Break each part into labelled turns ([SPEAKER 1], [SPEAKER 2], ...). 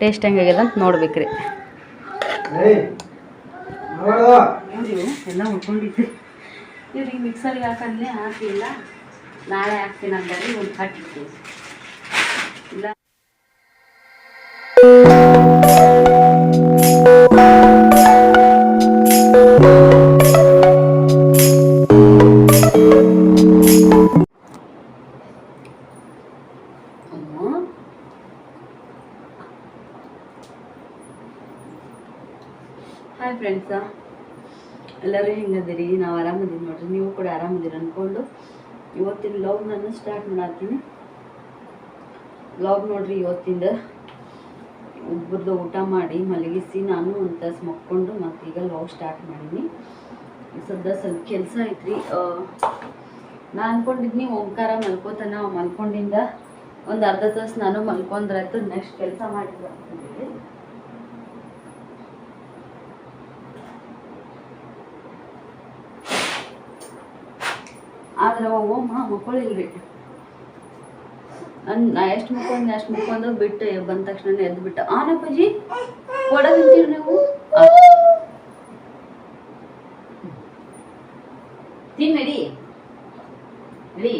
[SPEAKER 1] Taste ಹೆಂಗಾಗ್ಯದ ಅಂತ ನೋಡ್ಬೇಕ್ರಿ. ಎಲ್ಲ ಉಳ್ಕೊಂಡಿದ್ದೆ. ಇವ್ರಿಗೆ ಮಿಕ್ಸರ್ಗೆ ಹಾಕಂದ್ರೆ ಹಾಕಿಲ್ಲ ನಾಳೆ ಹಾಕ್ತೀನಿ ಅಂದರೆ ಒಂದು ಕಟ್ಟಿರ್ತೀವಿ ಇಲ್ಲ. ಫ್ರೆಂಡ್ಸ ಎಲ್ಲರೂ ಹೆಂಗದಿರಿ? ನಾವು ಆರಾಮದೀವಿ ನೋಡ್ರಿ. ನೀವು ಕೂಡ ಆರಾಮದಿರಿ ಅಂದ್ಕೊಂಡು ಇವತ್ತಿನ ಲಾಗ್ ನಾನು ಸ್ಟಾರ್ಟ್ ಮಾಡತ್ತೀನಿ. ಲಾಗ್ ನೋಡ್ರಿ ಇವತ್ತಿಂದ ಒಬ್ಬರದ್ದು ಊಟ ಮಾಡಿ ಮಲಗಿಸಿ ನಾನು ಒಂದು ತಾಸು ಮಕ್ಕೊಂಡು ಮತ್ತು ಈಗ ಲಾಗ್ ಸ್ಟಾರ್ಟ್ ಮಾಡೀನಿ. ಸದ್ಯ ಸ್ವಲ್ಪ ಕೆಲಸ ಐತ್ರಿ. ನಾ ಅಂದ್ಕೊಂಡಿದ್ನಿ ಓಂಕಾರ ಮಲ್ಕೋತಾನ ಮಲ್ಕೊಂಡಿಂದ ಒಂದು ಅರ್ಧ ತಾಸು ನಾನು ಮಲ್ಕೊಂಡ್ರಾಯ್ತು ನೆಕ್ಸ್ಟ್ ಕೆಲಸ ಮಾಡಿದ್ರು ಆದ್ರೆ ಅವ ಓಮ್ ಮಕ್ಕಳಿಲ್ರಿ ನನ್ ನಾ ಎಷ್ಟು ಮುಕ್ಕೊಂಡ್ ಎಷ್ಟು ಮುಕ್ಕೊಂಡು ಬಿಟ್ಟು ಬಂದ ತಕ್ಷಣ ಎದ್ದು ಬಿಟ್ಟು, ಆನಪ್ಪಾಜಿ, ಕೊಡ ನಿಂತೀರಿ ನೀವು? ತಿನ್ನಡಿ ತಿನ್ ತಿನ್ನ ಸಿ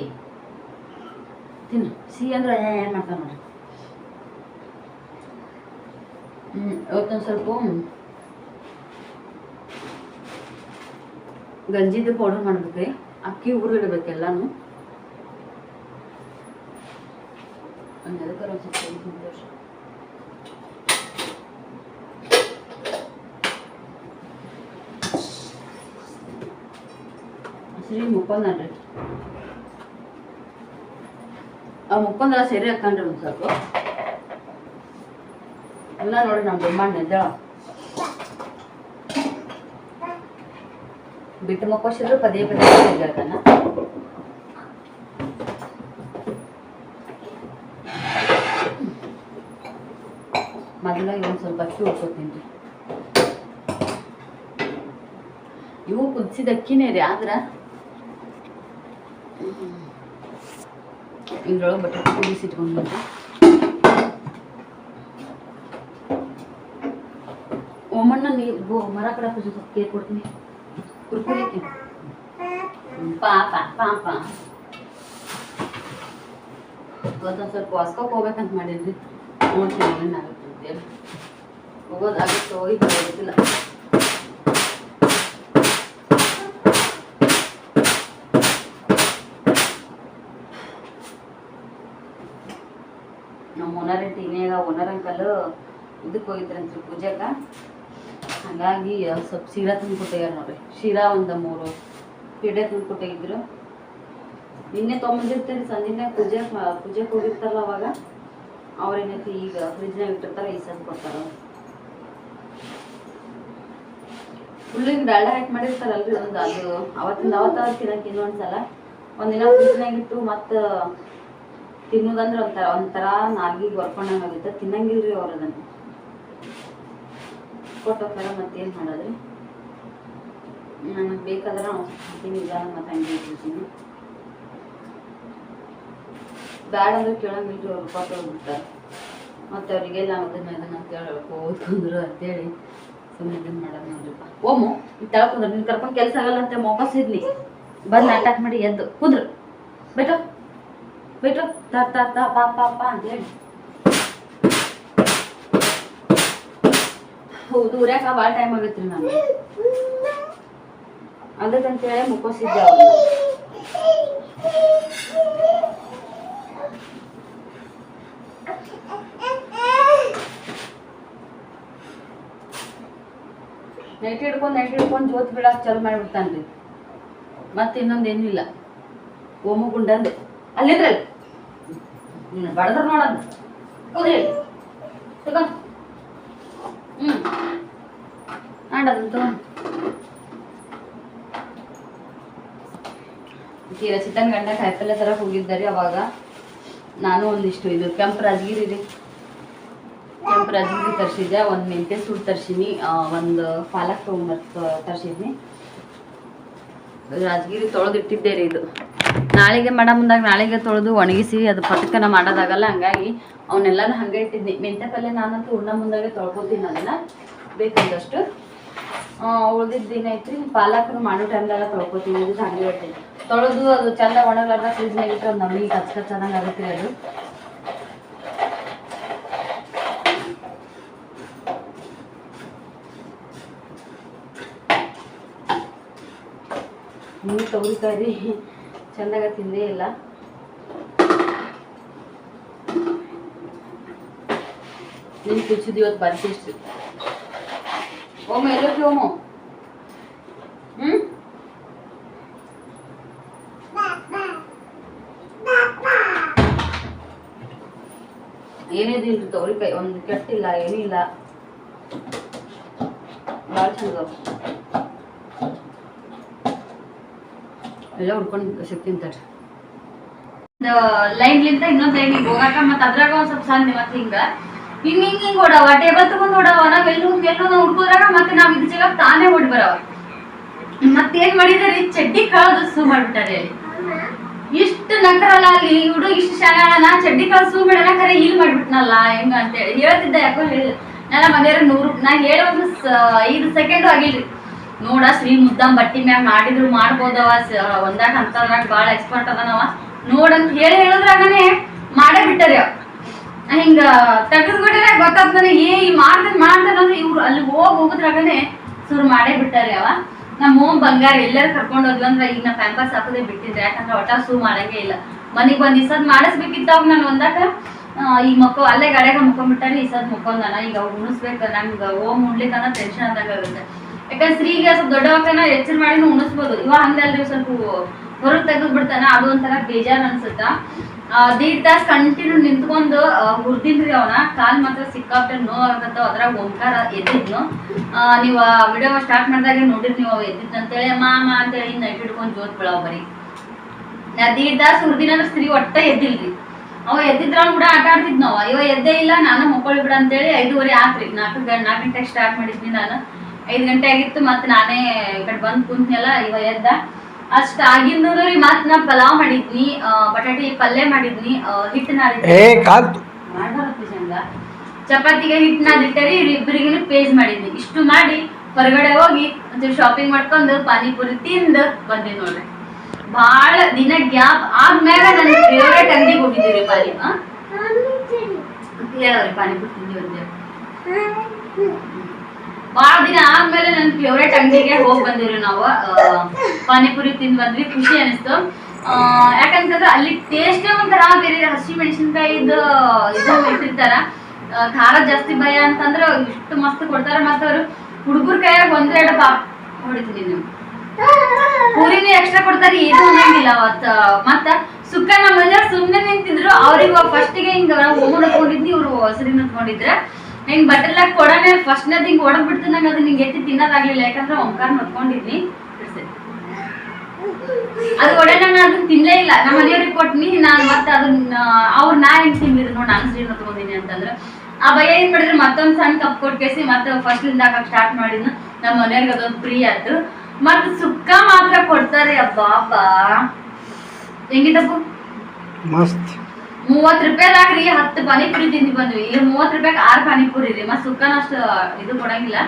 [SPEAKER 1] ತಿನ್ನು. ಸಿಹಿ ಅಂದ್ರೆ ಏನು ಮಾಡ್ತಾರೆ ನೋಡ್ರಿ. ಹ್ಮ್, ಇವತ್ತೊಂದು ಸ್ವಲ್ಪ ಗಂಜಿದು ಪೌಡರ್ ಮಾಡ್ಬೇಕ್ರಿ. ಅಕ್ಕಿ ಹುರಿದಿಡ್ಬೇಕು ಎಲ್ಲಾನು ಒಂದು ಎದಕ್ಕಾರ ಒಂದು ಶ್ರೀ ಮುಕ್ಕೊಂಡ್ರಿ ಆ ಮುಕ್ಕೊಂದ್ರ ಸೀರೆ ಹಾಕೊಂಡ್ರಿ ಒಂದು ಸ್ವಲ್ಪ ಎಲ್ಲ ನೋಡಿ ನಮ್ಮ ಬ್ರಹ್ಮಾಂಡ ಎದ್ದೇಳ ಬಿಟ್ಟು ಮಕ್ಕೋಸಿದ್ರು ಪದೇ ಪದೇ ಎದ್ದೇಳ್ತಾನ ಮೊದಲಾಗಿ ಒಂದು ಸ್ವಲ್ಪ ಅಕ್ಕಿ ಉಳ್ಕೊತೀನಿ ರೀ ಇವು ಕುದಿಸಿದ ಅಕ್ಕಿನೇ ರೀ ಆದ್ರ ಇದ್ರೊಳಗೆ ಬಟ್ಟೆ ಕುದಿಸಿಟ್ಕೊಂಡಿದ್ದೆ ಓಮಣ್ಣ ನೀವು ಮರ ಕಡೆ ಪೂಜೆ ಸ್ವಲ್ಪ ಕೇಕ್ ಕೊಡ್ತೀನಿ ಕುರ್ಕುರಿ ಪಾಪ ಪಾಪ ಇವತ್ತೊಂದು ಸ್ವಲ್ಪ ಹೊಸ್ಕೋಕ್ ಹೋಗ್ಬೇಕಂತ ಮಾಡಿದ್ರಿ ನೋಡ್ತೀನಿ ಏನಾಗುತ್ತೆ ಅಂತೇಳಿ ಹೋಗೋದಾಗುತ್ತೋ ಹೋಗಿ ನಮ್ಮ ಓನರ್ ಟೀನ್ಯಾಗ ಓನರ್ ಅಂಕಲ್ ಇದಕ್ಕೆ ಹೋಗಿದ್ರಂತ್ರಿ ಪೂಜೆಗ ಹಾಗಾಗಿ ಸ್ವಲ್ಪ ಶಿರಾ ತಂದು ಕೊಟ್ಟಿದ್ದಾರೆ ನೋಡ್ರಿ. ಶೀರಾ ಒಂದು ಮೂರು. ಪೀಡೆ ತಂದು ಕೊಟ್ಟಿದ್ರು. ನಿನ್ನೆ ತೊಗೊಂಬಂದಿರ್ತೀರಿ ಸಂಜೆನೆ ಪೂಜೆ ಪೂಜೆ ಹೋಗಿರ್ತಾರಲ್ಲ ಅವಾಗ? ಅವ್ರೇನೈತಿ ಈಗ ಫ್ರಿಜ್ನಾಗ ಇಟ್ಟಿರ್ತಾರೆ ಈ ಸಂಜೆ ಕೊಡ್ತಾರ. ಫುಲ್ಲಿಗೆ ಡಾಲ್ಡ ಹಾಕಿ ಮಾಡಿರ್ತಾರಲ್ರಿ ಒಂದು ಅದು. ಅವತ್ತಿಂದ ಅವತ್ತ ತಿನ್ನಕ್ಕೆ ಇನ್ನೊಂದ್ಸಲ ಒಂದಿನ ಫ್ರಿಜ್ನಾಗ ಇಟ್ಟು ಮತ್ತೆ ತಿನ್ನೋದಂದ್ರೆ ಒಂಥರ ಒಂಥರ ನಾಲ್ಗಿಗೆ ಹೊರ್ಕೊಂಡಂಗೆ ಆಗುತ್ತೆ. ತಿನ್ನಂಗಿಲ್ರಿ ಅವ್ರು ಅದನ್ನು. ಕೊಟ್ಟೋಗ್ತಾರ ಮತ್ತೇನು ಮಾಡೋದು? ನನಗೆ ಬೇಕಾದ್ರೆ ನಾವು ಹಾಕ್ತೀನಿ ಇಲ್ಲ ಮತ್ತೆ ಹಂಗೆ ಇಟ್ಟಿರ್ತೀನಿ ಬ್ಯಾಡ ಅಂದ್ರೆ ಕೇಳಂಗಿಲ್ರಿ ಅವ್ರು ರೂಪಾಯಿ ತೊಗೊಂಡ್ಬಿಡ್ತಾರೆ ಮತ್ತೆ ಅವರಿಗೆಲ್ಲ ಅದನ್ನ ಅದನ್ನ ಅಂತ ಹೇಳಿ ಅಂತೇಳಿ ಸುಮ್ಮನೆ ಇದನ್ನ ಮಾಡೋದು ನೋಡ್ರಿಪ್ಪ. ಓಮು ಈಗ ತಳ್ಕೊಂಡ್ರೆ ನೀನು ಕರ್ಕೊಂಡು ಕೆಲಸ ಆಗಲ್ಲ ಅಂತ ವಾಪಸ್ ಇರ್ಲಿ ಬಂದು ಅಟ್ಯಾಕ್ ಮಾಡಿ ಎದ್ದು, ಕುದ್ರು. ಬೇಟೋ ಬೇಟೋ ತಾ ತಾ ತಾ ಅಂತೇಳಿ. ಹೌದು ಉರ್ಯಾಕ ಭಾಳ ಟೈಮ್ ಆಗೈತ್ರಿ ನಾನು ಅದಕ್ಕಂತೇಳಿ ಮುಕ್ಕೋಸಿದ್ದೆ ನೈಟ್ ಹಿಡ್ಕೊಂಡು ನೈಟ್ ಹಿಡ್ಕೊಂಡು ಜೋತ್ ಬಿಡಾಕ್ ಚಾಲು ಮಾಡಿಬಿಡ್ತಾನ್ರಿ ಮತ್ತೆ ಇನ್ನೊಂದು ಏನಿಲ್ಲ ಓಮು ಗುಂಡಂದು ಅಲ್ಲಿದ್ರಲ್ಲಿ? ಬಡದ್ರ ನೋಡಂದು ಹೌದ್ರಿ ಹ್ಞೂ ಆಡೋದು ತಗೋ ತೀರ ಚಿಕನ್ ಗಂಡ ಕಾಯಿಪಲ್ಲೆ ಥರ ಹೋಗಿದ್ದಾರೆ ಅವಾಗ. ನಾನು ಒಂದಿಷ್ಟು ಇದು ಕೆಂಪು ರಾಜಗಿರಿ ರೀ. ಕೆಂಪು ರಾಜಗಿರಿ ತರಿಸಿದ್ದೆ, ಒಂದು ಮೆಂತ್ಯ ಸೂಟ್ ತರ್ಸೀನಿ ಒಂದು ಪಾಲಕ್ ತೊಗೊಂಬರ್ ತರಿಸಿದ್ನಿ. ರಾಜಗಿರಿ ತೊಳೆದಿಟ್ಟಿದ್ದೆ ರೀ ಇದು. ನಾಳೆಗೆ ಮಾಡ ಮುಂದಾಗ ನಾಳೆಗೆ ತೊಳೆದು ಒಣಗಿಸಿ ಅದು ಪಟಕನ ಮಾಡೋದಾಗಲ್ಲ, ಹಂಗಾಗಿ ಅವನ್ನೆಲ್ಲನೂ ಹಂಗೆ ಇಟ್ಟಿದ್ನಿ. ಮೆಂತೆ ಪಲ್ಯ ನಾನಂತೂ ಉಣ್ಣ ಮುಂದಾಗೆ ತೊಳ್ಕೊತೀನಿ ಅದನ್ನ. ಬೇಕಂದಷ್ಟು. ಉಳ್ದಿದ್ದು ದಿನ ಐತ್ರಿ ಪಾಲಕ್ನು ಮಾಡೋ ಟೈಮ್ದಾಗ ತೊಳ್ಕೊತೀವಿ ಅದು ಹಂಗೆ ಇರ್ತೀವಿ ತೊಳೆದು ಅದು ಚಂದ ಒಣಗಲಾರ್ದ ಫ್ರಿಜ್ನಾಗ ಇಟ್ಟರೆ ಒಂದು ನಮಗೆ ಕಚ್ ಚೆನ್ನಾಗಿ ಆಗುತ್ತೆ ಅದು. ನೀವು ತೊಗರಿಕಾಯಿ ಚಂದಾಗ ತಿಂದೇ ಇಲ್ಲ. ನೀನು ಕುಚಿದ್ದು ಇವತ್ತು ಬಾರಿ ಟೇಸ್ಟ್ ಓಮ ಎಲ್ಲೋಕೆ ಓಮ ಏನೇ ಏನಿದಿಲ್ರಿ ತೊಗರಿಕಾಯಿ ಒಂದು ಕೆಟ್ಟಿಲ್ಲ ಏನಿಲ್ಲ ಭಾಳ ಚಂದ. ಎಲ್ಲ ಹುಡ್ಕೊಂಡು ಸಿಗ್ತೀನಿ ತಡ್ರಿ ಲೈನ್ಲಿಂದ ಇನ್ನೊಂದ್ ಲೈನಿಗೆ ಹೋಗಾಕ, ಮತ್ತ ಅದ್ರಾಗ ಒಂದ್ ಸ್ವಲ್ಪ ಸಣ್ಣ ಮತ್ತೆ ಹಿಂಗ. ಹಿಂಗ್ ಹಿಂಗ್ ಹಿಂಗ್ ಟೇಬಲ್ ತಗೊಂಡ್ ಓಡವ, ನಾವ್ ಎಲ್ಲೂ ಎಲ್ಲೂ ನಾವು ಹುಡ್ಕೋದ್ರಾಗ ಮತ್ತೆ ನಾವ್ ಇದ್ ಜಾಗ ತಾನೇ ಓಡಿ ಬರವ ಮತ್ತೇನ್ ಮಾಡಿದಾರೆ? ಚಡ್ಡಿ ಕಾಳು ಸೂ ಮಾಡ್ಬಿಟ್ಟಾರೆ ಇಷ್ಟು ನಕರಲ್ಲ ಅಲ್ಲಿ ಹುಡುಗ ಇಷ್ಟು ಶಾಣ ಚಡ್ಡಿ ಕಾಳು ಸೂ ಮಾಡೋಣ, ಖರೆ ಇಲ್ಲಿ ಮಾಡ್ಬಿಟ್ನಲ್ಲ, ಹೆಂಗ ಅಂತೇಳಿ ಹೇಳ್ತಿದ್ದೆ ಯಾಕೋ ಹೇಳಿ ನನ್ನ ಮನೆಯವ್ರ ನೂರು, ನಾ ಹೇಳೋದು ಒಂದು ಐದು ಸೆಕೆಂಡು ಆಗಿಲ್ರಿ ನೋಡ, ಶ್ರೀ ಮುದ್ದಾಂ ಬಟ್ಟಿ ಮ್ಯಾಗ ಮಾಡಿದ್ರು, ಮಾಡ್ಬೋದವ ಒಂದಾಗ ಅಂತದ್ರಾಗ ಭಾಳ ಎಕ್ಸ್ಪರ್ಟ್ ಅದನವ. ನೋಡಂತ ಹೇಳಿ ಹೇಳೋದ್ರಾಗನೆ ಮಾಡೇ ಬಿಟ್ಟಾರೆ. ಹಿಂಗ ತೆಗೆದ್ಬಿಟ್ರೆ ಗೊತ್ತಾದ್ ನನಗೆ, ಏ, ಈ ಮಾಡ್ತಾನೆ ಅಂದ್ರೆ ಇವ್ರು ಅಲ್ಲಿ ಹೋಗಿ ಹೋಗುದ್ರಾಗನೆ ಶುರು ಮಾಡೇ ಬಿಟ್ಟಾರೆ ಅವ. ನಮ್ಮ ಓಮ್ ಬಂಗಾರ ಎಲ್ಲರೂ ಕರ್ಕೊಂಡು ಹೋದ್ವಿ ಅಂದ್ರೆ ಈಗ ನಾ ಪ್ಯಾಂಪರ್ಸ್ ಹಾಕೋದೇ ಬಿಟ್ಟಿದ್ರೆ ಯಾಕಂದ್ರೆ ಒಟ್ಟ ಸೂ ಮಾಡಂಗೆ ಇಲ್ಲ. ಮನೆಗೆ ಬಂದು ಈ ಅವಾಗ ನಾನು ಒಂದಾಕ ಈಗ ಮಕ್ಕಳು ಅಲ್ಲೇ ಗಾಡಿಯಾಗ ಮುಕ್ಕೊಂಡ್ಬಿಟ್ಟಾರೆ ಈ ಸದ್ ಮುಕ್ಕೊಂಡನ ಈಗ ಅವ್ರು ಉಣಿಸ್ಬೇಕು, ನಂಗೆ ಓಮ್ ಉಣ್ಲಿಕ್ಕಂದ್ರೆ ಟೆನ್ಷನ್ ಆದಾಗ ಆಗುತ್ತೆ. ಯಾಕಂದ್ರೆ ಸ್ತ್ರೀಗೆ ಸ್ವಲ್ಪ ದೊಡ್ಡವಕ್ಕನ ಎಚ್ಚರ ಮಾಡಿ ಉಣಿಸ್ಬೋದು. ಇವಾಗ ಹಂಗಲ್ರಿ ಸ್ವಲ್ಪ ಹೊರಗೆ ತೆಗೆದು ಬಿಡ್ತಾನ ಅದು ಒಂಥರ ಬೇಜಾರ್ ಅನ್ಸುತ್ತ. ದೀಡ್ ಕಂಟಿನ್ಯೂ ನಿಂತ್ಕೊಂಡು ಹುರ್ದಿನ್ರಿ ಅವನ. ಕಾಲ್ ಮಾತ್ರ ಸಿಕ್ಕಾಪಟ್ಟೆ ನೋವಾಗತ್ತ ಅದ್ರಾಗ ಓಂಕಾರ ಎದ್ದಿದ್ನು. ನೀವು ವಿಡಿಯೋ ಸ್ಟಾರ್ಟ್ ಮಾಡಿದಾಗ ನೋಡಿರಿ ನೀವು ಎದ್ದಿದ್ ಅಂತೇಳಿ ಮಾಮ ಅಂತೇಳಿ ನೈಟ್ ಹಿಡ್ಕೊಂಡು ಜೋತ್ ಬಿಳಾವ್ ಬರಿ. ನಾ ದೀಡ್ ಹುರ್ದಿನ ಅಂದ್ರೆ ಸ್ತ್ರೀ ಒಟ್ಟ ಎದ್ದಿಲ್ರಿ. ಅವ ಎದ್ದಿದ್ರ ಕೂಡ ಆಟ ಆಡ್ತಿದ್ ನಾವ ಇವ ಎದ್ದೇ ಇಲ್ಲ, ನಾನು ಮಕ್ಕಳು ಬಿಡ ಅಂತೇಳಿ ಐದುವರೆ ಆತ್ರಿ. ನಾಲ್ಕು ನಾಲ್ಕು ಗಂಟೆಗೆ ಸ್ಟಾರ್ಟ್ ಮಾಡಿದ್ನಿ ನಾನು. ಐದು ಗಂಟೆ ಆಗಿತ್ತು ಮತ್ತೆ ನಾನೇ ಈ ಕಡೆ ಬಂದು ಕುಂತ್ನಲ್ಲ, ಇವ ಎದ್ದ. ಅಷ್ಟ ಆಗಿಂದ ರೀ ಮತ್ ನಾ ಪಲಾವ್ ಮಾಡಿದ್ನಿ ಬಟಾಟೆ ಪಲ್ಯ ಮಾಡಿದ್ನಿ ಹಿಟ್ಟು
[SPEAKER 2] ಏ ಕಾಲ್ತು
[SPEAKER 1] ಮಾಡ್ಬಾರದು ಚಂದ ಚಪಾತಿಗೆ ಹಿಟ್ಟು ನಾದಿಟ್ಟರಿ ಇಬ್ಬರಿಗೂ ಪೇಜ್ ಮಾಡಿದ್ನಿ ಇಷ್ಟು ಮಾಡಿ ಹೊರಗಡೆ ಹೋಗಿ ಒಂಚೂರು ಶಾಪಿಂಗ್ ಮಾಡ್ಕೊಂಡು ಪಾನಿಪುರಿ ತಿಂದು ಬಂದೆ ನೋಡ್ರಿ. ಭಾಳ ದಿನ ಗ್ಯಾಪ್ ಆದ್ಮ್ಯಾಗ ನನ್ನ ಫೇವ್ರೇಟ್ ಅಂಗಡಿಗೆ ಹೋಗಿದ್ದೀವಿ ಪಾನಿ ಪಾನಿಪುರಿ ತಿಂದಿ ಒಂದೇ. ಭಾಳ ದಿನ ಆದ್ಮೇಲೆ ನನ್ ಫೇವ್ರೇಟ್ ಅಂಗಡಿಗೆ ಹೋಗಿ ಬಂದಿವ್ರಿ ನಾವು. ಪಾನಿಪುರಿ ತಿನ್ ಬಂದ್ವಿ. ಖುಷಿ ಅನಿಸ್ತು. ಯಾಕಂತಂದ್ರೆ ಅಲ್ಲಿ ಟೇಸ್ಟೇ ಒಂಥರ ಬೇರೆ ಹಸಿ ಮೆಣಸಿನ್ಕಾಯಿ ಇದು ಇಟ್ಟಿರ್ತಾರ. ಖಾರ ಜಾಸ್ತಿ ಭಯ ಅಂತಂದ್ರೆ ಇಷ್ಟು ಮಸ್ತ್ ಕೊಡ್ತಾರ. ಮತ್ತ ಅವ್ರು ಹುಡುಗರ ಕೈಯಾಗ ಒಂದೆರಡು ಬಾ ಹೊಡಿತೀನಿ ನೀವು ಪೂರಿನೂ ಎಕ್ಸ್ಟ್ರಾ ಕೊಡ್ತಾರೆ, ಏನು ಅನ್ನಂಗಿಲ್ಲ ಅವತ್ತ ಮತ್ತ ಸುಕ್ಕ ನಮ್ಮ ಸುಮ್ಮನೆ ನಿಂತಿದ್ರು. ಅವ್ರಿಗೆ ಫಸ್ಟಿಗೆ ಹಿಂಗ ಹೋಮ್ ಹತ್ಕೊಂಡಿದ್ನಿ ಇವ್ರು ಹಸಿರಿನ ಹತ್ಕೊಂಡಿದ್ರ ಹಿಂಗ್ ಬಟಲ್ಲಾಗ ಕೊಡೋಣ ಫಸ್ಟ್ನೇ ಹಿಂಗೆ ಹೊಡೆದ್ ಬಿಡ್ತು ನಂಗೆ ಅದು ನಿಂಗೆ ಎತ್ತಿ ತಿನ್ನೋದಾಗ್ಲಿಲ್ಲ. ಯಾಕಂದ್ರೆ ಓಂಕಾರ ಮತ್ಕೊಂಡಿದ್ನಿ. ಅದು ಒಡೆ ನಾನು ತಿನ್ಲೇ ಇಲ್ಲ. ನಮ್ಮ ಮನೆಯವ್ರಿಗೆ ಕೊಟ್ನಿ, ನಾನು ಮತ್ತೆ ಅದನ್ನ ಅವ್ರ ನಾ ಹೆಂಗ್ ತಿಂದಿದ್ರು ನೋಡಿ, ನಾನು ಜೀರ್ಣ ತಗೊಂಡಿನಿ ಅಂತಂದ್ರೆ, ಆ ಭಯ ಏನ್ ಮಾಡಿದ್ರು ಮತ್ತೊಂದ್ ಸಣ್ಣ ಕಪ್ ಕೊಟ್ಕೇಸಿ ಮತ್ತೆ ಫಸ್ಟ್ ಇಂದ ಹಾಕಕ್ ಸ್ಟಾರ್ಟ್ ಮಾಡಿದ್ನು. ನಮ್ಮ ಮನೆಯವ್ರಿಗೆ ಅದೊಂದು ಫ್ರೀ ಆಯ್ತು. ಮತ್ತೆ ಸುಕ್ಕ ಮಾತ್ರ ಕೊಡ್ತಾರೆ. ಅಬ್ಬಾ ಅಬ್ಬಾ.
[SPEAKER 2] ಮಸ್ತ್.
[SPEAKER 1] ಮೂವತ್ ರೂಪಾಯಿದಾಗ ರೀ ಹತ್ತು ಪಾನಿಪುರಿ ತಿಂದು ಬಂದ್ವಿ. ಇಲ್ಲಿ ಮೂವತ್ ರೂಪಾಯಿಗೆ ಆರ್ ಪಾನಿಪುರಿ ರೀ ಮತ್ತೆ ಸುಕ್ಕನ ಅಷ್ಟು ಇದು ಕೊಡಂಗಿಲ್ಲ.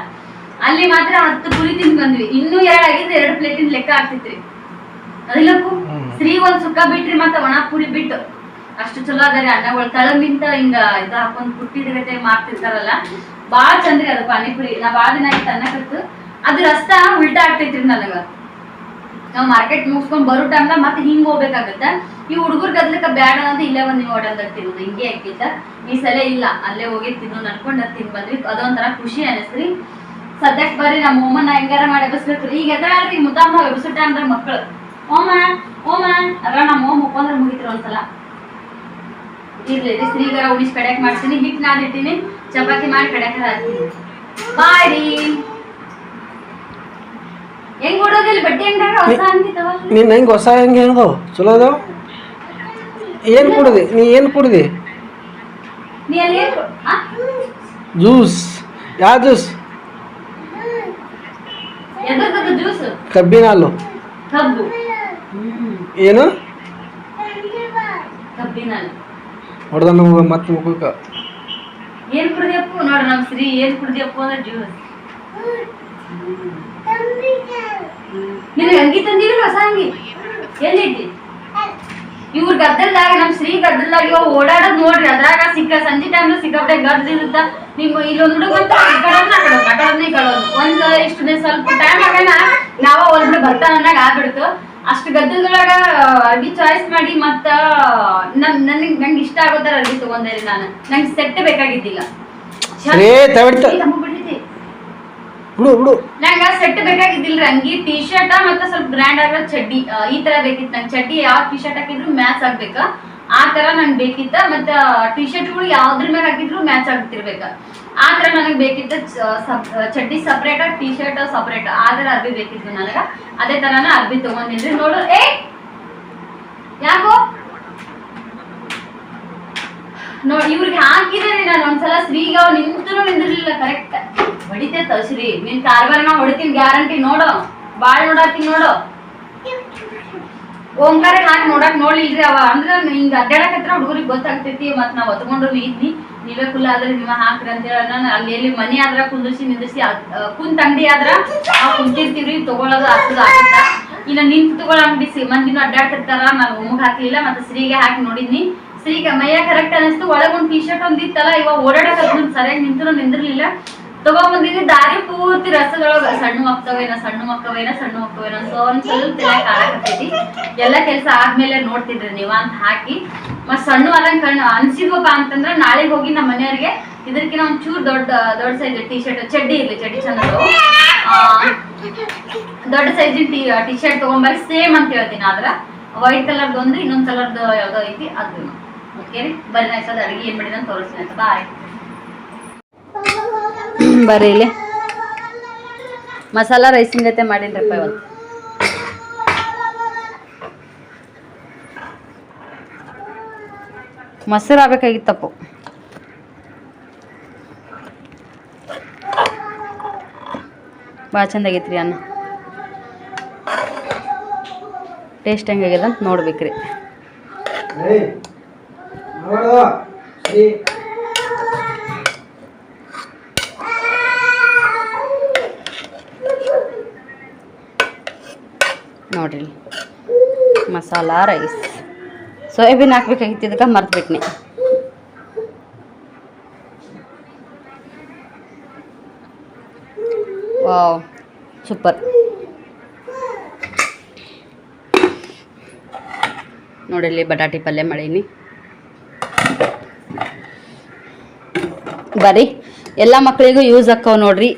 [SPEAKER 1] ಅಲ್ಲಿ ಮಾತ್ರ ಹತ್ತು ಪುರಿ ತಿಂದು ಬಂದ್ವಿ. ಇನ್ನೂ ಎರಡ್ ಆಗಿದ್ದು ಎರಡು ಪ್ಲೇಟಿನ ಲೆಕ್ಕ ಆಗ್ತಿತ್ರಿ. ಅದಿಲ್ಲಪ್ಪು ಸ್ತ್ರೀ ಒಂದ್ ಸುಕ್ಕ ಬಿಟ್ರಿ ಮತ್ತ ಒಣ ಪುರಿ ಬಿಟ್ಟು. ಅಷ್ಟು ಚಲೋ ಅದಾರೆ ಅಣ್ಣಗಳು ತಳಮಿಂತ ಹಿಂಗ ಇದು ಹಾಕೊಂಡ್ ಪುಟ್ಟಿದ ಗತೆ ಮಾಡ್ತಿರ್ತಾರಲ್ಲ. ಬಾಳ ಚಂದ್ರಿ ಅದು ಪಾನಿಪುರಿ. ನಾ ಬಾಳ ದಿನ ಆಯ್ತು ಅನ್ನಕತ್ತು ಅದು ರಸ್ತ ಉಲ್ಟಾ ಆಗ್ತೈತ್ರಿ ನನಗ. ನಾವು ಮಾರ್ಕೆಟ್ ಮುಗಿಸ್ಕೊಂಡ್ ಬರೋ ಟೈಮ್ದಾಗ ಮತ್ತೆ ಹಿಂಗ್ ಹೋಗ್ಬೇಕಾಗತ್ತ? ಈ ಹುಡುಗರ್ ಗದ್ಲಕ್ಕ ಬ್ಯಾಡ ಅಂತ ಇಲ್ಲೇ ಒಂದ್ ನೀವು ಆರ್ಡರ್ ತಿನ್ನೋದು ಹಿಂಗೆ ಆಕಿತ್ತ ಈ ಸಲ ಇಲ್ಲ. ಅಲ್ಲೇ ಹೋಗಿ ತಿನ್ನೋ, ನಡ್ಕೊಂಡ್ ಅದ್ ತಿನ್ ಬಂದ್ವಿ. ಅದೊಂಥರ ಖುಷಿ ಅನಿಸ್ತ್ರಿ. ಸದ್ಯಕ್ ಬರ್ರಿ, ನಮ್ಮ ಓಮನ ಹೆಂಗಾರ ಮಾಡಿ ಬಸ್ಬೇಕ್ರಿ ಈಗ ಎದ್ದಾಳ್ರಿ ಮುದ್ದಾಮ ಎಬ್ಬಿಸೋ ಟೈಮ್ದಾಗ ಮಕ್ಕಳು ಓಮ ಓಮ. ಅದ್ರ ನಮ್ಮ ಓಮ್ ಮುಕ್ಕೊಂಡ್ರೆ ಮುಗಿತ್ರಿ ಒಂದ್ಸಲ. ಇರ್ಲಿ ರೀ ಸ್ತ್ರೀಗರ ಉಳಿಸಿ ಕಡ್ಯಾಕ್ ಮಾಡ್ತೀನಿ. ಹಿಟ್ ನಾದಿಟ್ಟಿನಿ ಚಪಾತಿ ಮಾಡಿ ಕಡ್ಯಾಕ ಹಾಕ್ತೀನಿ. ಬಾಯ್ ರೀ. ಹೆಂಗ್ ಹೊಡೋದಿಲ್ಲ? ಬಟ್ಟೆ ಅಂಗಡಿಯಾಗ ಹೊಸ ಅಂಗಿ
[SPEAKER 2] ನೀನ್ ಹೆಂಗ್ ಹೊಸ ಹೆಂಗ್ ಚಲೋ ಏನು ಕುಡಿದೆ? ನೀ ಏನು ಕುಡಿದೆ? ಜ್ಯೂಸ್. ಯಾವ ಜ್ಯೂಸ್? ಕಬ್ಬಿನ ಹಾಲು.
[SPEAKER 1] ಕಬ್ಬು.
[SPEAKER 2] ಏನು? ಹೊಡೆದ ನಾವು ಮತ್ತೆ ಮುಖಕ್ಕೆ.
[SPEAKER 1] ಏನ್ ಕುಡ್ದಿಯಪ್ಪು? ನೋಡಿ ನಮ್ಮ ಶ್ರೀ ಏನ್ ಕುಡ್ದಿಯಪ್ಪು ಅಂದ್ರೆ ಜ್ಯೂಸ್. ನಿನಗೆ ಅಂಗಿ ತಂದಿರಲ್ಲ ಸಾಂಗಿ? ಅಂಗಿ ಎಲ್ಲಿದ್ದಿ? ಇವ್ರ ಗದ್ದಲ್ದಾಗ ನಮ್ ಶ್ರೀ ಗದ್ದಲ್ದಾಗ ಇವಾಗ ಓಡಾಡೋದ್ ನೋಡ್ರಿ ಅದ್ರಾಗ ಸಿಕ್ಕ ಸಂಜೆ ಟೈಮ್ ಸಿಕ್ಕಾಪಟ್ಟೆ ಗದ್ದ ಇರುತ್ತ. ನಿಮ್ ಇಲ್ಲೊಂದ್ ಹುಡುಗ ಈ ಒಂದ್ ಆ ಕಡೆ ಆ ಕಡೆ ಈ ಕಡೆ ಒಂದ್. ಒಂದ್ ಇಷ್ಟು ಸ್ವಲ್ಪ ಟೈಮ್ ಆಗಣ ನಾವ ಒಲ್ಬಿಡು ಬರ್ತಾನ ಅನ್ನಂಗ ಆಗ್ಬಿಡ್ತು. ಅಷ್ಟು ಗದ್ದಲ್ದೊಳಗ ಅರ್ಬಿ ಚಾಯ್ಸ್ ಮಾಡಿ ಮತ್ತ ನನ್ ನನಗ್ ನಂಗೆ ಇಷ್ಟ ಆಗೋ ತರ ಅರ್ಬಿ ತಗೊಂಡೆ ನಾನು. ನಂಗೆ ಸೆಟ್ ಬೇಕಾಗಿದ್ದಿಲ್ಲ
[SPEAKER 2] ಸರಿ ತವಿಡ್ತ
[SPEAKER 1] ಏ, ತಮ್ಮ ಬಿಡ್ಲಿತಿ.
[SPEAKER 2] ಬಿಡು ಬಿಡು
[SPEAKER 1] ನಂಗ ಸೆಟ್ ಬೇಕಾಗಿದ್ದಿಲ್ರಿ? ಅಂಗಿ ಟಿ ಶರ್ಟ್ ಮತ್ತೆ ಸ್ವಲ್ಪ ಗ್ರ್ಯಾಂಡ್ ಆಗಿರೋ ಚಡ್ಡಿ. ಈ ತರ ಬೇಕಿತ್ತು ನಂಗೆ. ಚಡ್ಡಿ ಯಾವ ಟಿ ಶರ್ಟ್ ಹಾಕಿದ್ರು ಮ್ಯಾಚ್ ಆಗ್ಬೇಕ. ಆ ತರ ನಂಗೆ ಬೇಕಿತ್ತ. ಮತ್ತೆ ಟಿ ಶರ್ಟ್ಗಳು ಯಾವ್ದ್ರ ಮೇಲೆ ಹಾಕಿದ್ರು ಮ್ಯಾಚ್ ಆಗ್ತಿರ್ಬೇಕ ಆ ತರ ನನಗೆ ಬೇಕಿದ್ದ ಚಡ್ಡಿ ಸಪ್ರೇಟ್ ಟಿ ಶರ್ಟ್ ಸಪ್ರೇಟ್ ಆ ತರ ಅರ್ಬಿ ಬೇಕಿತ್ತು ನನಗ. ಅದೇ ತರನ ಅರ್ಬಿ ತಗೊಂಡಿದ್ರಿ. ನೋಡು. ಏ! ಯಾಕೋ? ನೋಡಿ, ಇವ್ರಿಗೆ ಹಾಕಿದ್ರೆ ನಾನು. ಒಂದ್ಸಲ ಶ್ರೀಗ ನಿಂತು ನಿಂದಿರ್ಲಿಲ್ಲ. ಕರೆಕ್ಟ್ ಹೊಡಿತೆ ತಶ್ರೀ ನಿನ್ ಕಾರ್ಬಾರ ನಾ ಹೊಡಿತೀನಿ ಗ್ಯಾರಂಟಿ ನೋಡು. ಬಾಳ್ ನೋಡಾತೀನಿ ನೋಡು. ಓಂಕಾರ ಹಾಕಿ ನೋಡಕ್ ನೋಡ್ಲಿಲ್ರಿ ಅವ. ಅಂದ್ರ ಹಿಂಗ ಅಡ್ಡಾಡಕತ್ರ ಹುಡುಗರಿಗೆ ಗೊತ್ತಾಗ್ತೈತಿ ಮತ್ ನಾವ್ ಹೊತ್ಕೊಂಡ್ರು ಇದ್ನಿ ನೀವೇ ಕುಲ್ಲ ಆದ್ರೆ ನಿಮ್ಮ ಹಾಕ್ರಿ ಅಂತ ಹೇಳ ಅಲ್ಲಿ ಎಲ್ಲಿ ಮನಿ ಆದ್ರ ಕುಂದಿಸಿ ನಿಂದಿಸಿ ಕುಂತ ಅಂಗಡಿ ಆದ್ರ ನಾವ್ ಕುಂತಿರ್ತೀವ್ರಿ. ತಗೊಳೋದು ಹಾಕೋದು ಇನ್ನ ನಿಂತು ತಗೊಳ ಅಂಗಡಿ ಸಿ ಮಂದಿನ ಅಡ್ಡಾಡ್ತಿರ್ತಾರ ನಾನು ಒಮ್ಮಗ್ ಹಾಕ್ಲಿಲ್ಲ ಮತ್ತೆ ಸ್ತ್ರೀಗೆ ಹಾಕಿ ನೋಡಿದ್ನಿ. ಸ್ತ್ರೀಗೆ ಮೈಯ ಕರೆಕ್ಟ್ ಅನಿಸ್ತು ಒಳಗೊಂದ್ ಟಿ ಶರ್ಟ್ ಒಂದಿತ್ತಲ್ಲ ಇವಾಗ ಓಡಾಡಕ್ ಸರಿಯಾಗಿ ನಿಂತು ನಿಂದಿರ್ಲಿಲ್ಲ. ತಗೊಂಬಂದಿನಿ ದಾರಿ ಪೂರ್ತಿ ರಸದೊಳಗ. ಸಣ್ಣ ಮಕ್ಕವೇನ ಸಣ್ಣ ಮಕ್ಕವೇನ ಸಣ್ಣ ಮಕ್ಕವೇನ ಸೊ ಒಂದ್ ಸ್ವಲ್ಪ ತಲೆ ಕಾಡಕತ್ತೈತಿ ಎಲ್ಲ ಕೆಲಸ ಆದ್ಮೇಲೆ ನೋಡ್ತಿದ್ರಿ ನೀವ ಅಂತ ಹಾಕಿ. ಮತ್ ಸಣ್ಣ ಅದಂಗ ಕಣ್ಣು ಅನ್ಸಿದ್ವಪ್ಪ ಅಂತಂದ್ರ ನಾಳೆ ಹೋಗಿ ನಮ್ಮ ಮನೆಯವ್ರಿಗೆ ಇದಕ್ಕಿಂತ ಒಂದ್ ಚೂರ್ ದೊಡ್ಡ ದೊಡ್ಡ ಸೈಜ್ ಟಿ ಶರ್ಟ್ ಚಡ್ಡಿ ಇರ್ಲಿ, ಚಡ್ಡಿ ಚಂದ ದೊಡ್ಡ ಸೈಜಿನ ಟಿ ಟಿ ಶರ್ಟ್ ತಗೊಂಬರ್ರಿ ಸೇಮ್ ಅಂತ ಹೇಳ್ತೀನಿ ಆದ್ರ. ವೈಟ್ ಕಲರ್ದು ಒಂದು ಇನ್ನೊಂದ್ ಕಲರ್ದು ಯಾವ್ದೋ ಐತಿ ಅದು ಓಕೆ ರೀ? ಬರ್ರಿ ನಾ ಅಡಿಗೆ ಏನ್ ಮಾಡಿದ ತೋರಿಸ್ತೀನಿ ಅಂತ ಬಾಯ್ ಬರ್ರಿ ಇಲ್ಲಿ ಮಸಾಲ ರೈಸಿನ ಜೊತೆ ಮಾಡೀನ್ರಪ್ಪ ಇವತ್ತು. ಮೊಸರು ಆಗ್ಬೇಕಾಗಿತ್ತಪ್ಪು. ಭಾಳ ಚಂದ ರೀ ಅನ್ನ. ಟೇಸ್ಟ್ ಹೆಂಗಾಗ್ಯದ ಅಂತ ನೋಡ್ಬೇಕ್ರಿ
[SPEAKER 2] ಏಯ್ ನೋಡು ಸರಿ
[SPEAKER 1] ನೋಡ್ರಿ ಇಲ್ಲಿ. ಮಸಾಲ ರೈಸ್ ಸೋಯಾಬೀನ್ ಹಾಕ್ಬೇಕಾಗಿತ್ತು ಇದಕ್ಕೆ ಮರ್ತ್ಬಿಟ್ನಿ ಸೂಪರ್ ನೋಡಿಲ್ಲಿ ಬಟಾಟಿ ಪಲ್ಯ ಮಾಡೀನಿ. ಬರ್ರಿ ಎಲ್ಲ ಮಕ್ಕಳಿಗೂ ಯೂಸ್ ಹಾಕವು ನೋಡ್ರಿ.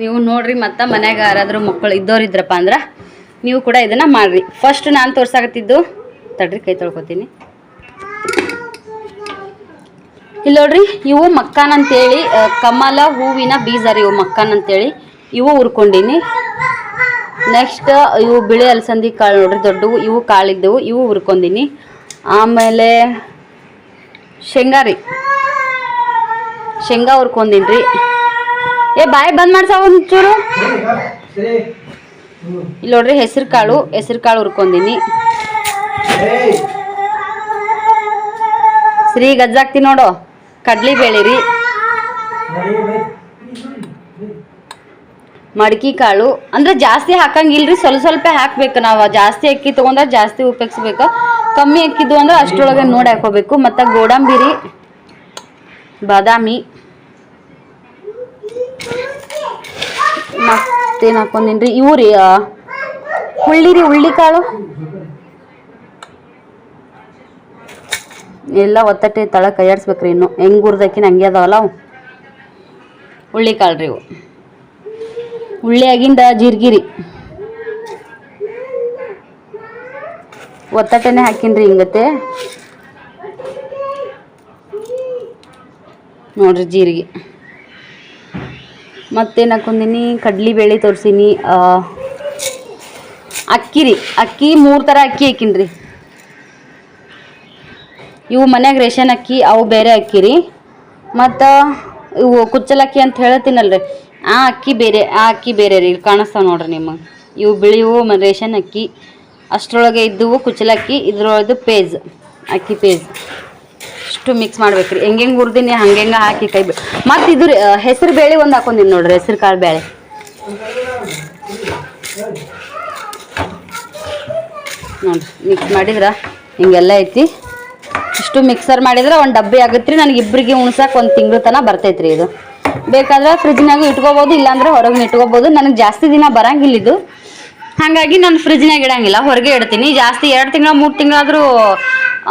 [SPEAKER 1] ನೀವು ನೋಡ್ರಿ ಮತ್ತು ಮನ್ಯಾಗ ಯಾರಾದರೂ ಮಕ್ಕಳು ಇದ್ದವ್ರು ಅಂದ್ರೆ ನೀವು ಕೂಡ ಇದನ್ನು ಮಾಡಿರಿ. ಫಸ್ಟ್ ನಾನು ತೋರ್ಸಾಕತ್ತಿದ್ದು, ತಡ್ರಿ ಕೈ ತೊಳ್ಕೊತೀನಿ. ಇಲ್ಲಿ ನೋಡ್ರಿ, ಇವು ಮಕ್ಕಾನ್ ಅಂತೇಳಿ ಕಮಲ, ಹೂವಿನ ಬೀಜ ರೀ ಇವು ಮಕ್ಕಾನ್ ಅಂತೇಳಿ ಇವು ಹುರ್ಕೊಂಡಿನಿ ನೆಕ್ಸ್ಟ್ ಇವು ಬಿಳಿ ಅಲಸಂದಿ ಕಾಳು ನೋಡ್ರಿ, ದೊಡ್ಡವು, ಇವು ಕಾಳಿದ್ದವು, ಇವು ಹುರ್ಕೊಂಡಿನಿ ಆಮೇಲೆ ಶೇಂಗಾ ರೀ. ಶೇಂಗಾ ಹುರ್ಕೊಂಡಿನಿ ರೀ ಏ, ಬಾಯಿ ಬಂದ್ ಮಾಡ್ಸಾವ ಒಂಚೂರು. ಇಲ್ಲಿ ನೋಡ್ರಿ ಹೆಸರು ಕಾಳು ಹೆಸರು ಕಾಳು ಹುರ್ಕೊಂಡಿನಿ
[SPEAKER 2] ಏಯ್!
[SPEAKER 1] ಶ್ರೀ ಗಜ್ಜಾಕ್ತಿ ನೋಡು ಕಡ್ಲಿ ಬೇಳೆ ರೀ
[SPEAKER 2] ನಡಿ,
[SPEAKER 1] ಮಡಕಿ ಕಾಳು ಅಂದ್ರೆ ಜಾಸ್ತಿ ಹಾಕಂಗಿಲ್ರಿ ಸ್ವಲ್ಪ ಸ್ವಲ್ಪ ಹಾಕ್ಬೇಕು ನಾವು. ಜಾಸ್ತಿ ಅಕ್ಕಿ ತಗೊಂಡ್ರೆ ಜಾಸ್ತಿ ಉಪಯೋಗಿಸ್ಬೇಕು. ಕಮ್ಮಿ ಅಕ್ಕಿದ್ದು ಅಂದ್ರೆ ಅಷ್ಟರೊಳಗೆ ನೋಡಿ ಹಾಕೋಬೇಕು. ಮತ್ತು ಗೋಡಂಬಿ ರೀ ಬಾದಾಮಿ ಮತ್ತೇನು ಇವು ರೀ ಹುಳ್ಳಿ ರೀ ಹುಳ್ಳಿ ಕಾಳು ಎಲ್ಲ ಒತ್ತಟ್ಟೆ ತಳ ಕೈಯಾಡಿಸ್ಬೇಕ್ರಿ ಇನ್ನು. ಹೆಂಗೆ ಹುರಿದಕ್ಕಿನ ಹಂಗೆ ಅದಾವಲ್ಲ ಅವು. ಕಾಳು ರೀ ಇವು. ಉಳ್ಳಿ ಆಗಿಂದ ಜೀರ್ಗಿರಿ. ಒತ್ತಟ್ಟೆನೆ ಹಾಕಿನ್ರಿ ಹಿಂಗತ್ತೆ. ನೋಡ್ರಿ ಜೀರಿಗೆ. ಮತ್ತೇನು ಕಡ್ಲಿ ಬೇಳೆ ತೋರಿಸೀನಿ ಅಕ್ಕಿ ರೀ. ಅಕ್ಕಿ ಮೂರು ಥರ ಅಕ್ಕಿ ಹಾಕಿನ್ರಿ ಇವು ಮನ್ಯಾಗ ರೇಷನ್ ಅಕ್ಕಿ, ಅವು ಬೇರೆ ಅಕ್ಕಿ ರೀ. ಮತ್ತು ಇವು ಕುಚ್ಚಲಕ್ಕಿ ಅಂತ ಹೇಳ್ತೀನಲ್ರಿ ಆ ಅಕ್ಕಿ ಬೇರೆ, ಆ ಅಕ್ಕಿ ಬೇರೆ ರೀ, ಇಲ್ಲಿ ಕಾಣಿಸ್ತಾವೆ ನೋಡ್ರಿ ನಿಮಗೆ ಇವು ಬಿಳಿವು ರೇಷನ್ ಅಕ್ಕಿ. ಅಷ್ಟರೊಳಗೆ ಇದ್ದವು ಕುಚ್ಚಲಕ್ಕಿ ಇದ್ರೊಳದು ಪೇಜ್, ಅಕ್ಕಿ ಪೇಜ್. ಇಷ್ಟು ಮಿಕ್ಸ್ ಮಾಡ್ಬೇಕ್ರಿ. ಹೆಂಗೆ ಹುರ್ದಿನಿ, ಹಂಗೆ ಹಾಕಿ ಕೈ ಮತ್ತೆ ಇದು ಹೆಸರು ಬೇಳೆ ಒಂದು ಹಾಕೊಂಡಿನಿ ನೋಡ್ರಿ, ಹೆಸರು ಕಾಳು ಬೇಳೆ. ನೋಡ್ರಿ ಮಿಕ್ಸ್ ಮಾಡಿದ್ರೆ ಹಿಂಗೆಲ್ಲ ಐತಿ. ಇಷ್ಟು ಮಿಕ್ಸರ್ ಮಾಡಿದ್ರೆ ಒಂದು ಡಬ್ಬಿ ಆಗುತ್ತೆ ರೀ ನನಗೆ ಇಬ್ಬರಿಗೆ ಉಣ್ಸಕ್ಕೆ ಒಂದು ತಿಂಗಳು ತನಕ ಬರ್ತೈತ್ರಿ ಇದು. ಬೇಕಾದ್ರೆ ಫ್ರಿಜ್ನಾಗ ಇಟ್ಕೋಬೋದು, ಇಲ್ಲಾಂದ್ರೆ ಹೊರಗೆ ಇಟ್ಕೋಬೋದು. ನನಗೆ ಜಾಸ್ತಿ ದಿನ ಬರಂಗಿಲ್ಲ ಇದು. ಹಾಗಾಗಿ ನಾನು ಫ್ರಿಜ್ನಾಗ ಇಡಂಗಿಲ್ಲ. ಹೊರಗೆ ಇಡ್ತೀನಿ. ಜಾಸ್ತಿ ಎರಡು ತಿಂಗಳ, ಮೂರು ತಿಂಗಳಾದರೂ,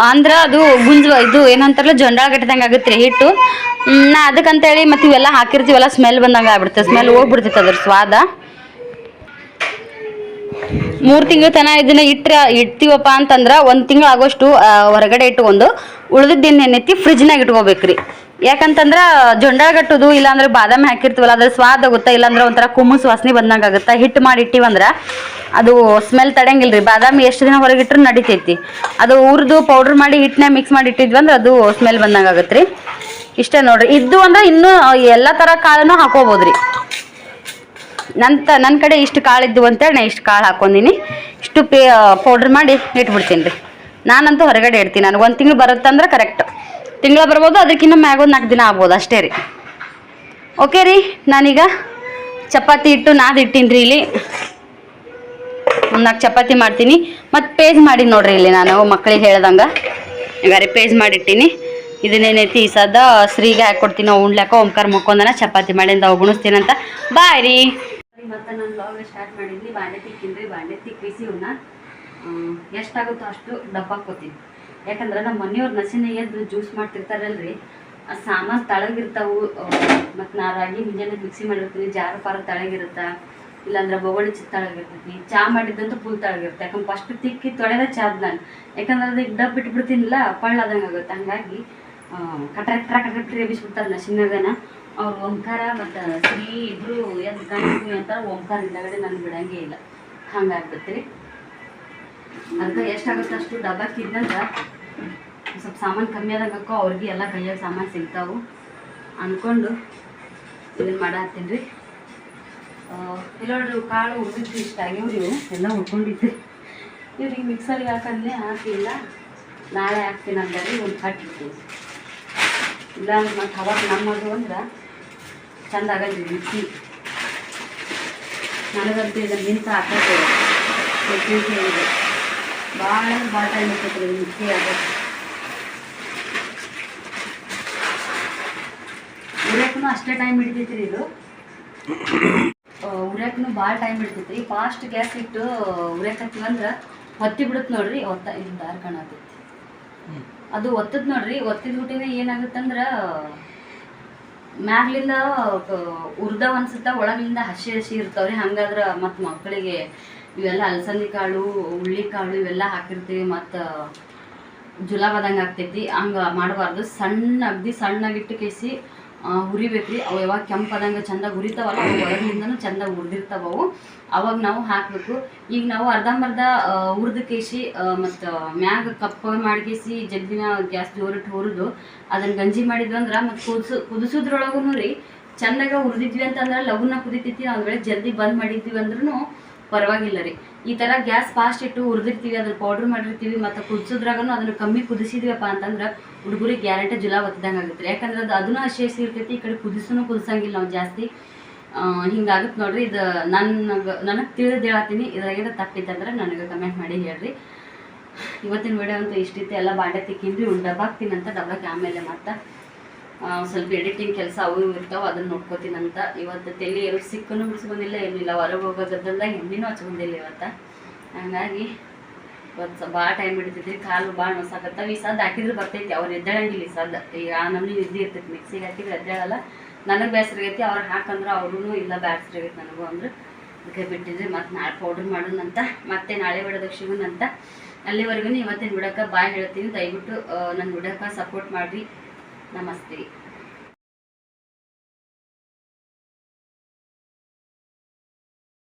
[SPEAKER 1] ಅಂದ್ರೆ ಅದು ಗುಂಜ್ ಇದು ಏನಂತಾರಲ್ಲ ಜೊಂಡಾಳ ಗಟ್ಟಿದಂಗೆ ಆಗುತ್ತೆ ರೀ ಹಿಟ್ಟು ನಾ ಅದಕ್ಕಂತೇಳಿ ಮತ್ತು ಇವೆಲ್ಲ ಹಾಕಿರ್ತೀವಲ್ಲ ಸ್ಮೆಲ್ ಬಂದಂಗೆ ಆಗ್ಬಿಡ್ತದೆ. ಸ್ಮೆಲ್ ಹೋಗ್ಬಿಡ್ತೈತೆ ಅದ್ರ ಸ್ವಾದ. ಮೂರು ತಿಂಗಳ ತನ ಇದನ್ನ ಇಟ್ಟರೆ ಇಡ್ತೀವಪ್ಪ ಅಂತಂದ್ರೆ ಒಂದು ತಿಂಗಳು ಆಗೋಷ್ಟು ಹೊರಗಡೆ ಇಟ್ಕೊಂಡು ಏನೈತಿ ಫ್ರಿಜ್ನಾಗ ಇಟ್ಕೋಬೇಕ್ರಿ. ಯಾಕಂತಂದ್ರೆ ಜೊಂಡಾಗಟ್ಟುದು ಇಲ್ಲಾಂದ್ರೆ ಬಾದಾಮಿ ಹಾಕಿರ್ತೀವಲ್ಲ ಅದ್ರ ಸ್ವಾದ ಆಗುತ್ತಾ ಇಲ್ಲಾಂದ್ರೆ ಒಂಥರ ಕುಮ್ಮಸ್ ವಾಸನೆ ಬಂದಂಗೆ ಆಗುತ್ತೆ? ಹಿಟ್ಟು ಮಾಡಿ ಇಟ್ಟಿವಂದ್ರ ಅದು ಸ್ಮೆಲ್ ತಡೆಯಂಗಿಲ್ರಿ ಬಾದಾಮಿ ಎಷ್ಟು ದಿನ ಹೊರಗಿಟ್ರು ನಡಿತೈತಿ. ಅದು ಹುರಿದು ಪೌಡರ್ ಮಾಡಿ ಹಿಟ್ಟನ್ನ ಮಿಕ್ಸ್ ಮಾಡಿ ಇಟ್ಟಿದ್ವಿ ಅಂದ್ರೆ ಅದು ಸ್ಮೆಲ್ ಬಂದಂಗ ಆಗುತ್ತೆ ರೀ ಇಷ್ಟೇ ನೋಡ್ರಿ. ಇದ್ದು ಅಂದ್ರೆ ಇನ್ನೂ ಎಲ್ಲ ಥರ ಕಾಳನ್ನು ಹಾಕೋಬೋದ್ರಿ. ನನ್ನ ತ ನನ್ನ ಕಡೆ ಇಷ್ಟು ಕಾಳು ಇದ್ದು ಅಂತೇಳಿ ನಾ ಇಷ್ಟು ಕಾಳು ಹಾಕೊಂಡಿನಿ. ಇಷ್ಟು ಪೇ ಪೌಡ್ರ್ ಮಾಡಿ ಇಟ್ಬಿಡ್ತೀನಿ ರೀ ನಾನಂತೂ ಹೊರಗಡೆ ಇಡ್ತೀನಿ. ನನಗೆ ಒಂದು ತಿಂಗಳು ಬರುತ್ತಂದ್ರೆ ಕರೆಕ್ಟ್ ತಿಂಗಳ ಬರ್ಬೋದು ಅದಕ್ಕಿಂತ ಮ್ಯಾಗ ಒಂದು ನಾಲ್ಕು ದಿನ ಆಗ್ಬೋದು, ಅಷ್ಟೇ ರೀ. ಓಕೆ ರೀ, ನಾನೀಗ ಚಪಾತಿ ಇಟ್ಟು ನಾದು ಇಟ್ಟೀನಿ ರೀ ಇಲ್ಲಿ. ಒಂದು ನಾಲ್ಕು ಚಪಾತಿ ಮಾಡ್ತೀನಿ. ಮತ್ತು ಪೇಜ್ ಮಾಡಿ ನೋಡ್ರಿ ಇಲ್ಲಿ ನಾನು ಮಕ್ಕಳಿಗೆ ಹೇಳ್ದಂಗೆ. ಈಗ ರೀ ಪೇಜ್ ಮಾಡಿಟ್ಟಿನಿ. ಇದನ್ನೇನೈತಿ ಈ ಸದ ಶ್ರೀಗೆ ಹಾಕ್ಕೊಡ್ತೀನಿ ನಾವು ಉಣ್ಲಾಕ ಓಂಕಾರ ಮುಕ್ಕೊಂದನ ಚಪಾತಿ ಮಾಡಿಂದ ಗುಣಿಸ್ತೀನಂತ. ಬಾಯ್ ರೀ. ಮತ್ತೆ ನಾನು ಲಾಗ್ ಸ್ಟಾರ್ಟ್ ಮಾಡಿದ್ನಿ, ಬಾಂಡೆ ತಿಕ್ಕಿನ್ರಿ, ಬಾಂಡೆ ತಿಕ್ಕಿಸಿ ಇವನ್ನ ಎಷ್ಟಾಗುತ್ತೋ ಅಷ್ಟು ಡಬ್ಬ ಹಾಕೋತೀನಿ ಯಾಕಂದ್ರೆ ನಮ್ಮ ಮನೆಯವ್ರು ನಸಿನ ಎದ್ದು ಜ್ಯೂಸ್ ಮಾಡ್ತಿರ್ತಾರಲ್ರಿ. ಆ ಸಾಮಾನು ತಳಗಿರ್ತಾವು ಮತ್ತು ನಾ ರಾಗಿ ಮುಂಜಾನೆ ಮಿಕ್ಸಿ ಮಾಡಿರ್ತೀನಿ ಜಾರ ಪಾರ ತಳಗಿರುತ್ತಾ, ಇಲ್ಲಾಂದ್ರೆ ಬೊಗಳಿ ಚಿ ತಳಗಿರ್ತೈತಿ, ಚಾ ಮಾಡಿದ್ದಂತೂ ಫುಲ್ ತಳಗಿರುತ್ತೆ. ಯಾಕಂದ್ರೆ ಫಸ್ಟ್ ತಿಕ್ಕಿ ತೊಳೆದ ಚಾದ್ ನಾನು. ಯಾಕಂದ್ರೆ ಅದು ಡಬ್ ಬಿಟ್ಬಿಡ್ತೀನಿಲ್ಲ ಪಳ್ಳಾದಂಗೆ ಆಗುತ್ತೆ. ಹಂಗಾಗಿ ಕಟ್ರ ಕಟ್ರ ಎಬ್ಬಿಸ್ಬಿಡ್ತಾರೆ ನಸಿನಾಗನ ಅವ್ರು ಓಂಕಾರ ಮತ್ತು ಶ್ರೀ ಇಬ್ರು ಎದ್ದು ಗಂಡು ಅಂತ ಓಂಕಾರ ಹಿಂದಗಡೆ ನಾನು ಬಿಡಂಗೇ ಇಲ್ಲ. ಹಂಗಾಗ್ತೈತಿ ರೀ ಅದಕ್ಕೆ ಎಷ್ಟಾಗುತ್ತೆ ಅಷ್ಟು ಡಬ್ಬಕ್ಕಿದ್ದಂದ್ರೆ ಸ್ವಲ್ಪ ಸಾಮಾನು ಕಮ್ಮಿ ಆದಾಗಕ್ಕೋ ಅವ್ರಿಗೆ ಎಲ್ಲ ಕೈಯಾಗ ಸಾಮಾನು ಸಿಗ್ತಾವು. ಅಂದ್ಕೊಂಡು ಇದನ್ನು ಮಾಡತ್ತೀನಿ ರೀ ಇಲ್ಲ ನೋಡ್ರಿ ಕಾಳು ಉಳಿದಿದ್ದು ಇಷ್ಟ ಆಗ್ಯಾವ ರೀ ಎಲ್ಲ ಉಳ್ಕೊಂಡಿದ್ದು ಇವ್ರಿಗೆ ಮಿಕ್ಸರ್ಗೆ ಹಾಕಂದ್ರೆ ಹಾಕಿಲ್ಲ ನಾಳೆ ಹಾಕ್ತೀನಿ ಅಂದರೆ ಒಂದು ಕಟ್ಟಿರ್ತೀವಿ ಇಲ್ಲ ಮತ್ತು ಅವಾಗ ನಮ್ಮದು ಅಂದ್ರೆ ಚಂದ ಆಗಲ್ಲ ಮಿಕ್ಸಿ ನನಗಂತೂ ಇದನ್ನು ನಿಂತು ಹಾಕೋದು ಹೇಳಿದೆ ಭಾಳ ಭಾಳ ಟೈಮ್ ಇರ್ತೈತೆ ರೀ ಮಿಕ್ಸಿ ಉರಿಯಕ್ಕೂ ಅಷ್ಟೇ ಟೈಮ್ ಹಿಡಿತೈತಿ ರೀ ಇದು ಉರಿಯಕ್ಕೂ ಭಾಳ ಟೈಮ್ ಹಿಡಿತೈತಿ ರೀ ಫಾಸ್ಟ್ ಗ್ಯಾಸ್ ಇಟ್ಟು ಉರಿಯಕತ್ತೀವಂದ್ರೆ ಒತ್ತಿ ಬಿಡುತ್ತೆ ನೋಡ್ರಿ ಒತ್ತ ಇದು ದಾರ್ ಕಾಣತೈತಿ ಅದು ಒತ್ತದ್ ನೋಡ್ರಿ ಒತ್ತಿದ ಬಿಟ್ಟಿನ ಏನಾಗುತ್ತಂದ್ರೆ ಮ್ಯಾಗ್ಲಿಂದ ಉರ್ದ ಅನ್ಸುತ್ತ ಒಳಗಿಂದ ಹಸಿ ಹಸಿ ಇರ್ತಾವ್ರಿ. ಹಂಗಾದ್ರೆ ಮತ್ತು ಮಕ್ಕಳಿಗೆ ಇವೆಲ್ಲ ಅಲಸಂದಿ ಕಾಳು ಹುಳ್ಳಿ ಕಾಳು ಇವೆಲ್ಲ ಹಾಕಿರ್ತೀವಿ ಮತ್ತು ಜುಲಾಬದಂಗೆ ಆಗ್ತೈತಿ. ಹಂಗೆ ಮಾಡಬಾರ್ದು. ಸಣ್ಣ ಅಗ್ದಿ ಸಣ್ಣಗಿಟ್ಟು ಕೇಸಿ ಹುರಿಬೇಕ್ರಿ. ಅವು ಯಾವಾಗ ಕೆಂಪದಂಗೆ ಚಂದ ಹುರಿತಾವಲ್ಲ, ಅವು ಒಳಗಿಂದನೂ ಚಂದ ಅವು ಅವಾಗ ನಾವು ಹಾಕಬೇಕು. ಈಗ ನಾವು ಅರ್ಧಂಬರ್ಧ ಹುರಿದು ಕೇಸಿ ಮತ್ತು ಮ್ಯಾಗ ಕಪ್ಪ ಮಾಡಿಕೇಸಿ ಜಗ್ಗಿನ ಗ್ಯಾಸ್ ಜೋರಿಟ್ಟು ಹುರಿದು ಅದನ್ನ ಗಂಜಿ ಮಾಡಿದ್ವಿ ಅಂದ್ರೆ ಮತ್ತು ಕುದಿಸು ಕುದಿಸೋದ್ರೊಳಗೂ ರೀ ಚಂದಾಗ ಹುರಿದಿದ್ವಿ ಅಂತಂದ್ರೆ ಲಗುನ ಕುದಿತೈತಿ. ವೇಳೆ ಜಲ್ದಿ ಬಂದ್ ಮಾಡಿದ್ವಿ ಅಂದ್ರೂ ಪರವಾಗಿಲ್ಲ ರೀ. ಈ ಥರ ಗ್ಯಾಸ್ ಫಾಸ್ಟ್ ಇಟ್ಟು ಹುರಿದಿರ್ತೀವಿ, ಅದ್ರ ಪೌಡ್ರ್ ಮಾಡಿರ್ತೀವಿ, ಮತ್ತು ಕುದಿಸೋದ್ರಾಗನು ಅದನ್ನು ಕಮ್ಮಿ ಕುದಿಸಿದ್ವಪ್ಪ ಅಂತಂದ್ರೆ ಹುಡುಗರಿಗೆ ಗ್ಯಾರಂಟಿ ಜುಲಾ ಒತ್ತಿದಂಗೆ ಆಗುತ್ತೆ ಯಾಕಂದ್ರೆ ಅದು ಅದನ್ನು ಹಸಿ ಇರ್ತೈತಿ ಈ ಕಡೆ ಕುದಿಸೂ ಕುದಿಸಂಗಿಲ್ಲ ನಾವು ಜಾಸ್ತಿ. ಹಿಂಗಾಗುತ್ತೆ ನೋಡ್ರಿ, ಇದು ನನಗೆ ನನಗೆ ತಿಳಿದು ಹೇಳತ್ತೀನಿ ಇದ್ರಾಗೇನೋ ತಪ್ಪಿತ್ತಂದ್ರೆ ನನಗೆ ಕಮೆಂಟ್ ಮಾಡಿ ಹೇಳ್ರಿ. ಇವತ್ತಿನ ವಿಡಿಯೋ ಅಂತೂ ಇಷ್ಟಿತ್ತು, ಎಲ್ಲ ಬಾಂಡೆ ಡಬ್ಬ ಹಾಕ್ತೀನಿ ಅಂತ ಡಬ್ಬಕ್ಕೆ ಆಮೇಲೆ ಮತ್ತೆ. ಸ್ವಲ್ಪ ಎಡಿಟಿಂಗ್ ಕೆಲಸ ಅವು ಇವು ಇರ್ತಾವೆ ಅದನ್ನ ನೋಡ್ಕೋತೀನಂತ ಇವತ್ತು ತಲೆ ಸಿಕ್ಕನು ಬಿಡಿಸ್ಕೊಂಡಿಲ್ಲ ಏನಿಲ್ಲ ಹೊರಗೆ ಹೋಗೋದ್ರಿಂದ ಎಣ್ಣೆನೂ ಹಚ್ಕೊಂಡಿಲ್ಲ ಇವತ್ತು. ಹಂಗಾಗಿ ಇವತ್ತು ಭಾಳ ಟೈಮ್ ಹಿಡಿತೈತಿ. ಕಾಲು ಭಾಳ ನೋಸಾಕತ್ತಾವ. ಈ ಸದ್ದು ಹಾಕಿದ್ರೆ ಬರ್ತೈತಿ. ಅವ್ರು ಎದ್ದಾಳಂಗಿಲ್ಲ ಈ ಸದ್ದು ಈಗ ಆ ನಮ್ನಿ ನಿದ್ದೆ ಇರ್ತೈತಿ. ಮಿಕ್ಸಿಗೆ ಹಾಕಿದ್ರೆ ಎದ್ದಾಳಲ್ಲ. ನನಗೆ ಬೇಸರ ಆಗೈತಿ. ಅವ್ರು ಹಾಕಂದ್ರೆ ಅವ್ರೂ ಇಲ್ಲ ಬೇಸರ ಆಗೈತಿ ನನಗೂ ಅಂದ್ರೆ. ಅದಕ್ಕೆ ಬಿಟ್ಟಿದ್ರೆ ಮತ್ತೆ ನಾಳೆ ಪೌಡ್ರ್ ಮಾಡೋಣಂತ ಮತ್ತೆ ನಾಳೆ ಬಿಡೋದಕ್ಕೆ ಸಿಗೋಣಂತ ಅಲ್ಲಿವರೆಗೂ ಇವತ್ತಿನ ಬಿಡೋಕೆ ಬಾಯ್ ಹೇಳ್ತೀನಿ. ದಯವಿಟ್ಟು ನನ್ನ ಬಿಡೋಕೆ ಸಪೋರ್ಟ್ ಮಾಡಿರಿ. नमस्ते।